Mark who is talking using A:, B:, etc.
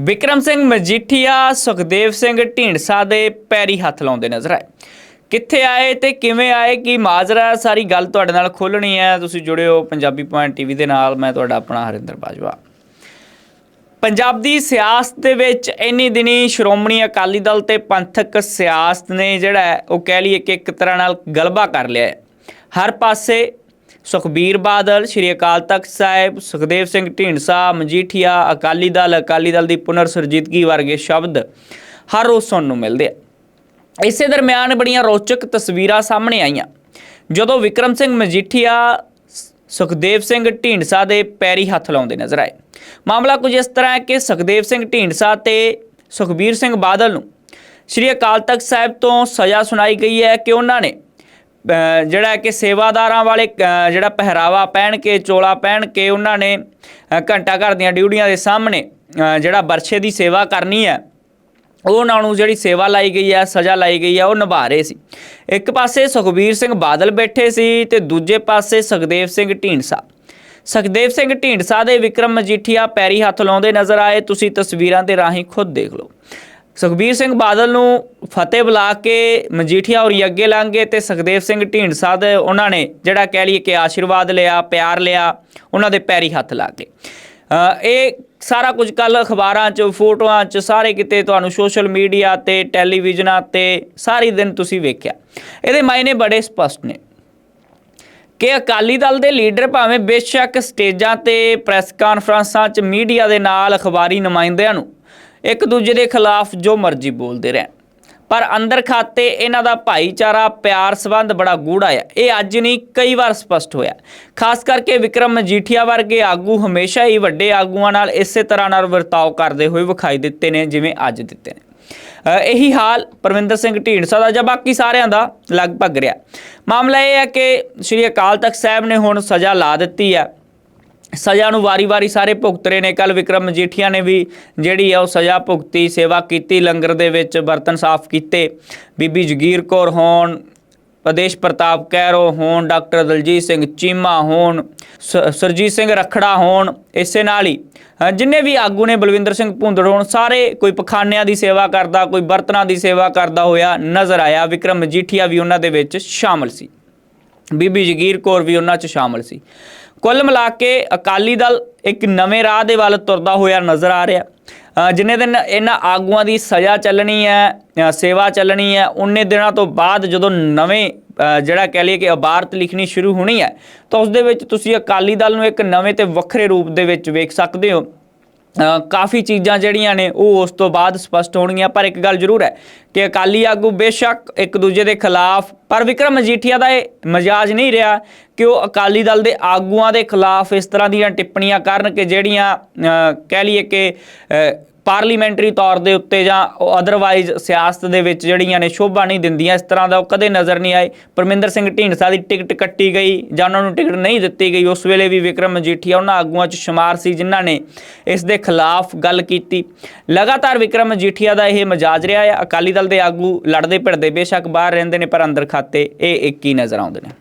A: ਵਿਕਰਮ ਸਿੰਘ ਮਜੀਠੀਆ, ਸੁਖਦੇਵ ਸਿੰਘ ਢੀਂਡਸਾ ਦੇ ਪੈਰੀ ਹੱਥ ਲਾਉਂਦੇ ਨਜ਼ਰ ਆਏ। ਕਿੱਥੇ ਆਏ ਤੇ ਕਿਵੇਂ ਆਏ, ਕੀ ਮਾਜਰਾ ਸਾਰੀ ਗੱਲ ਤੁਹਾਡੇ ਨਾਲ ਖੋਲਣੀ ਹੈ। ਤੁਸੀਂ ਜੁੜਿਓ ਪੰਜਾਬੀ ਪੁਆਇੰਟ ਟੀਵੀ ਦੇ ਨਾਲ। ਮੈਂ ਤੁਹਾਡਾ ਆਪਣਾ ਹਰਿੰਦਰ ਬਾਜਵਾ। ਪੰਜਾਬ ਦੀ ਸਿਆਸਤ ਦੇ ਵਿੱਚ ਇੰਨੀ ਦਿਨੀ ਸ਼੍ਰੋਮਣੀ ਅਕਾਲੀ ਦਲ ਤੇ ਪੰਥਕ ਸਿਆਸਤ ਨੇ ਜਿਹੜਾ ਉਹ ਕਹਿ ਲਈਏ ਕਿ ਇੱਕ ਤਰ੍ਹਾਂ ਨਾਲ ਗਲਬਾ ਕਰ ਲਿਆ ਹੈ। ਹਰ ਪਾਸੇ ਸੁਖਬੀਰ ਬਾਦਲ, ਸ਼੍ਰੀ ਅਕਾਲ ਤਖਤ ਸਾਹਿਬ, ਸੁਖਦੇਵ ਸਿੰਘ ਢੀਂਡਸਾ, ਮਜੀਠੀਆ, ਅਕਾਲੀ ਦਲ ਅਕਾਲੀ ਦਲ ਦੀ ਪੁਨਰ ਸੁਰਜੀਤਗੀ ਵਰਗੇ ਸ਼ਬਦ ਹਰ ਰੋਜ਼ ਸੁਣਨ ਨੂੰ ਮਿਲਦੇ ਆ। ਇਸੇ ਦਰਮਿਆਨ ਬੜੀਆਂ ਰੋਚਕ ਤਸਵੀਰਾਂ ਸਾਹਮਣੇ ਆਈਆਂ। ਜਦੋਂ ਵਿਕਰਮ ਸਿੰਘ ਮਜੀਠੀਆ, ਸੁਖਦੇਵ ਸਿੰਘ ਢੀਂਡਸਾ ਦੇ ਪੈਰੀ ਹੱਥ ਲਾਉਂਦੇ ਨਜ਼ਰ ਆਏ। ਮਾਮਲਾ ਕੁਝ ਇਸ ਤਰ੍ਹਾਂ ਹੈ ਕਿ ਸੁਖਦੇਵ ਸਿੰਘ ਢੀਂਡਸਾ ਤੇ ਸੁਖਬੀਰ ਸਿੰਘ ਬਾਦਲ ਨੂੰ ਸ਼੍ਰੀ ਅਕਾਲ ਤਖਤ ਸਾਹਿਬ ਤੋਂ ਸਜ਼ਾ ਸੁਣਾਈ ਗਈ ਹੈ ਕਿ ਉਹਨਾਂ ਨੇ ਜਿਹੜਾ ਕਿ ਸੇਵਾਦਾਰਾਂ ਵਾਲੇ ਜਿਹੜਾ ਪਹਿਰਾਵਾ ਪਹਿਨ ਕੇ, ਚੋਲਾ ਪਹਿਨ ਕੇ ਉਹਨਾਂ ਨੇ ਘੰਟਾ ਘਰ ਦੀਆਂ ਡਿਊਟੀਆਂ ਦੇ ਸਾਹਮਣੇ ਜਿਹੜਾ ਬਰਛੇ ਦੀ ਸੇਵਾ ਕਰਨੀ ਹੈ, ਉਹ ਉਹਨਾਂ ਨੂੰ ਜਿਹੜੀ ਸੇਵਾ ਲਾਈ ਗਈ ਹੈ, ਸਜ਼ਾ ਲਾਈ ਗਈ ਹੈ, ਉਹ ਨਿਭਾ ਰਹੇ ਸੀ। ਇੱਕ ਪਾਸੇ ਸੁਖਬੀਰ ਸਿੰਘ ਬਾਦਲ ਬੈਠੇ ਸੀ ਤੇ ਦੂਜੇ ਪਾਸੇ ਸੁਖਦੇਵ ਸਿੰਘ ਢੀਂਡਸਾ। ਸੁਖਦੇਵ ਸਿੰਘ ਢੀਂਡਸਾ ਦੇ ਵਿਕਰਮ ਮਜੀਠੀਆ ਪੈਰੀ ਹੱਥ ਲਾਉਂਦੇ ਨਜ਼ਰ ਆਏ, ਤੁਸੀਂ ਤਸਵੀਰਾਂ ਦੇ ਰਾਹੀਂ ਖੁਦ ਦੇਖ ਲਓ। ਸੁਖਬੀਰ ਸਿੰਘ ਬਾਦਲ ਨੂੰ ਫਤਿਹ ਬੁਲਾ ਕੇ ਮਜੀਠੀਆ ਔਰ ਅੱਗੇ ਲੰਘੇ ਤੇ ਸੁਖਦੇਵ ਸਿੰਘ ਢੀਂਡਸਾ ਦੇ ਉਹਨਾਂ ਨੇ ਜਿਹੜਾ ਕਹਿ ਲਈਏ ਕਿ ਆਸ਼ੀਰਵਾਦ ਲਿਆ, ਪਿਆਰ ਲਿਆ, ਉਹਨਾਂ ਦੇ ਪੈਰੀ ਹੱਥ ਲਾ ਕੇ। ਇਹ ਸਾਰਾ ਕੁਝ ਕੱਲ ਅਖਬਾਰਾਂ 'ਚ, ਫੋਟੋਆਂ 'ਚ, ਸਾਰੇ ਕਿਤੇ ਤੁਹਾਨੂੰ ਸੋਸ਼ਲ ਮੀਡੀਆ ਤੇ, ਟੈਲੀਵਿਜ਼ਨਾਂ ਤੇ ਸਾਰੀ ਦਿਨ ਤੁਸੀਂ ਵੇਖਿਆ। ਇਹਦੇ ਮਾਇਨੇ ਬੜੇ ਸਪਸ਼ਟ ਨੇ ਕਿ ਅਕਾਲੀ ਦਲ ਦੇ ਲੀਡਰ ਭਾਵੇਂ ਬੇਸ਼ੱਕ ਸਟੇਜਾਂ ਤੇ ਪ੍ਰੈਸ ਕਾਨਫਰੰਸਾਂ 'ਚ ਮੀਡੀਆ ਦੇ ਨਾਲ ਅਖਬਾਰੀ ਨੁਮਾਇੰਦਿਆਂ ਨੂੰ ਇੱਕ ਦੂਜੇ ਦੇ ਖਿਲਾਫ ਜੋ ਮਰਜ਼ੀ ਬੋਲਦੇ ਰਹਿਣ। ਪਰ ਅੰਦਰ ਖਾਤੇ ਇਹਨਾਂ ਦਾ ਭਾਈਚਾਰਾ, ਪਿਆਰ ਸੰਬੰਧ ਬੜਾ ਗੂੜਾ ਹੈ ਇਹ ਅੱਜ ਨਹੀਂ, ਕਈ ਵਾਰ ਸਪਸ਼ਟ ਹੋਇਆ। ਖਾਸ ਕਰਕੇ ਵਿਕਰਮ ਮਜੀਠੀਆ ਵਰਗੇ ਆਗੂ ਹਮੇਸ਼ਾ ਹੀ ਵੱਡੇ ਆਗੂਆਂ ਨਾਲ ਇਸੇ ਤਰ੍ਹਾਂ ਨਾਲ ਵਰਤਾਓ ਕਰਦੇ ਹੋਏ ਵਿਖਾਈ ਦਿੱਤੇ ਨੇ, ਜਿਵੇਂ ਅੱਜ ਦਿੱਤੇ ਨੇ। ਇਹੀ ਹਾਲ ਪਰਵਿੰਦਰ ਸਿੰਘ ਢੀਂਡਸਾ ਦਾ ਜਾਂ ਬਾਕੀ ਸਾਰਿਆਂ ਦਾ ਲਗਭਗ ਰਿਹਾ। ਮਾਮਲਾ ਇਹ ਹੈ ਕਿ ਸ਼੍ਰੀ ਅਕਾਲ ਤਖਤ ਸਾਹਿਬ ਨੇ ਹੁਣ ਸਜ਼ਾ ਲਾ ਦਿੱਤੀ ਹੈ। ਸਜ਼ਾ ਨੂੰ ਵਾਰੀ-ਵਾਰੀ ਸਾਰੇ ਭੁਗਤ ਰਹੇ ਨੇ। ਕੱਲ ਵਿਕਰਮ ਮਜੀਠੀਆ ਨੇ ਵੀ ਜਿਹੜੀ ਆ ਉਹ ਸਜ਼ਾ ਭੁਗਤੀ, ਸੇਵਾ ਕੀਤੀ, ਲੰਗਰ ਦੇ ਵਿੱਚ ਬਰਤਨ ਸਾਫ਼ ਕੀਤੇ। ਬੀਬੀ ਜਗੀਰ ਕੌਰ ਹੋਣ, ਪ੍ਰਦੇਸ਼ ਪ੍ਰਤਾਪ ਕੈਰੋ ਹੋਣ, ਡਾਕਟਰ ਦਲਜੀਤ ਸਿੰਘ ਚੀਮਾ ਹੋਣ, ਸ- ਸਰਜੀਤ ਸਿੰਘ ਰਖੜਾ ਹੋਣ, ਇਸੇ ਨਾਲ ਹੀ ਜਿੰਨੇ ਵੀ ਆਗੂ ਨੇ ਬਲਵਿੰਦਰ ਸਿੰਘ ਭੁੰਦੜ ਹੋਣ, ਸਾਰੇ ਕੋਈ ਪਖਾਨਿਆਂ ਦੀ ਸੇਵਾ ਕਰਦਾ, ਕੋਈ ਬਰਤਨਾਂ ਦੀ ਸੇਵਾ ਕਰਦਾ ਹੋਇਆ ਨਜ਼ਰ ਆਇਆ। ਵਿਕਰਮ ਮਜੀਠੀਆ ਵੀ ਉਹਨਾਂ ਦੇ ਵਿੱਚ ਸ਼ਾਮਲ ਸੀ। ਬੀਬੀ ਜਗੀਰ ਕੌਰ ਵੀ ਉਹਨਾਂ 'ਚ ਸ਼ਾਮਲ ਸੀ। ਕੁੱਲ ਮਿਲਾ ਕੇ ਅਕਾਲੀ ਦਲ ਇੱਕ ਨਵੇਂ ਰਾਹ ਦੇ ਵੱਲ ਤੁਰਦਾ ਹੋਇਆ ਨਜ਼ਰ ਆ ਰਿਹਾ। ਜਿੰਨੇ ਦਿਨ ਇਹਨਾਂ ਆਗੂਆਂ ਦੀ ਸਜ਼ਾ ਚੱਲਣੀ ਹੈ ਸੇਵਾ ਚੱਲਣੀ ਹੈ, ਉਨੇ ਦਿਨਾਂ ਤੋਂ ਬਾਅਦ ਜਦੋਂ ਨਵੇਂ ਜਿਹੜਾ ਕਹਿ ਲਈਏ ਕਿ ਇਬਾਰਤ ਲਿਖਣੀ ਸ਼ੁਰੂ ਹੋਣੀ ਹੈ, ਤਾਂ ਉਸ ਦੇ ਵਿੱਚ ਤੁਸੀਂ ਅਕਾਲੀ ਦਲ ਨੂੰ ਇੱਕ ਨਵੇਂ ਤੇ ਵੱਖਰੇ ਰੂਪ ਦੇ ਵਿੱਚ ਵੇਖ ਸਕਦੇ ਹੋ। ਕਾਫੀ ਚੀਜ਼ਾਂ ਜਿਹੜੀਆਂ ਨੇ, ਉਹ ਉਸ ਤੋਂ ਬਾਅਦ ਸਪਸ਼ਟ ਹੋਣਗੀਆਂ, ਪਰ ਇੱਕ ਗੱਲ ਜ਼ਰੂਰ ਹੈ ਕਿ ਅਕਾਲੀ ਆਗੂ ਬੇਸ਼ੱਕ ਇੱਕ ਦੂਜੇ ਦੇ ਖਿਲਾਫ, ਪਰ ਵਿਕਰਮ ਮਜੀਠੀਆ ਦਾ ਇਹ ਮਜਾਜ ਨਹੀਂ ਰਿਹਾ ਕਿ ਉਹ ਅਕਾਲੀ ਦਲ ਦੇ ਆਗੂਆਂ ਦੇ ਖਿਲਾਫ ਇਸ ਤਰ੍ਹਾਂ ਦੀਆਂ ਟਿੱਪਣੀਆਂ ਕਰਨ ਕਿ ਜਿਹੜੀਆਂ ਕਹਿ ਲਈਏ ਕਿ ਪਾਰਲੀਮੈਂਟਰੀ ਤੌਰ ਦੇ ਉੱਤੇ ਜਾਂ ਅਦਰਵਾਈਜ਼ ਸਿਆਸਤ ਦੇ ਵਿੱਚ ਜਿਹੜੀਆਂ ਨੇ ਸ਼ੋਭਾ ਨਹੀਂ ਦਿੰਦੀਆਂ, ਇਸ ਤਰ੍ਹਾਂ ਦਾ ਉਹ ਕਦੇ ਨਜ਼ਰ ਨਹੀਂ ਆਏ। ਪਰਮਿੰਦਰ ਸਿੰਘ ਢੀਂਡਸਾ ਦੀ ਟਿਕਟ ਕੱਟੀ ਗਈ ਜਾਂ ਉਹਨਾਂ ਨੂੰ ਟਿਕਟ ਨਹੀਂ ਦਿੱਤੀ ਗਈ, ਉਸ ਵੇਲੇ ਵੀ ਵਿਕਰਮ ਮਜੀਠੀਆ ਉਹਨਾਂ ਆਗੂਆਂ 'ਚ ਸ਼ੁਮਾਰ ਸੀ ਜਿਨ੍ਹਾਂ ਨੇ ਇਸ ਦੇ ਖਿਲਾਫ ਗੱਲ ਕੀਤੀ। ਲਗਾਤਾਰ ਵਿਕਰਮ ਮਜੀਠੀਆ ਦਾ ਇਹ ਮਜਾਜ ਰਿਹਾ ਹੈ, ਅਕਾਲੀ ਦਲ ਦੇ ਆਗੂ ਲੜਦੇ ਭਿੜਦੇ ਬੇਸ਼ੱਕ ਬਾਹਰ ਰਹਿੰਦੇ ਨੇ, ਪਰ ਅੰਦਰ ਖਾਤੇ ਇਹ ਇੱਕ ਹੀ ਨਜ਼ਰ ਆਉਂਦੇ ਨੇ।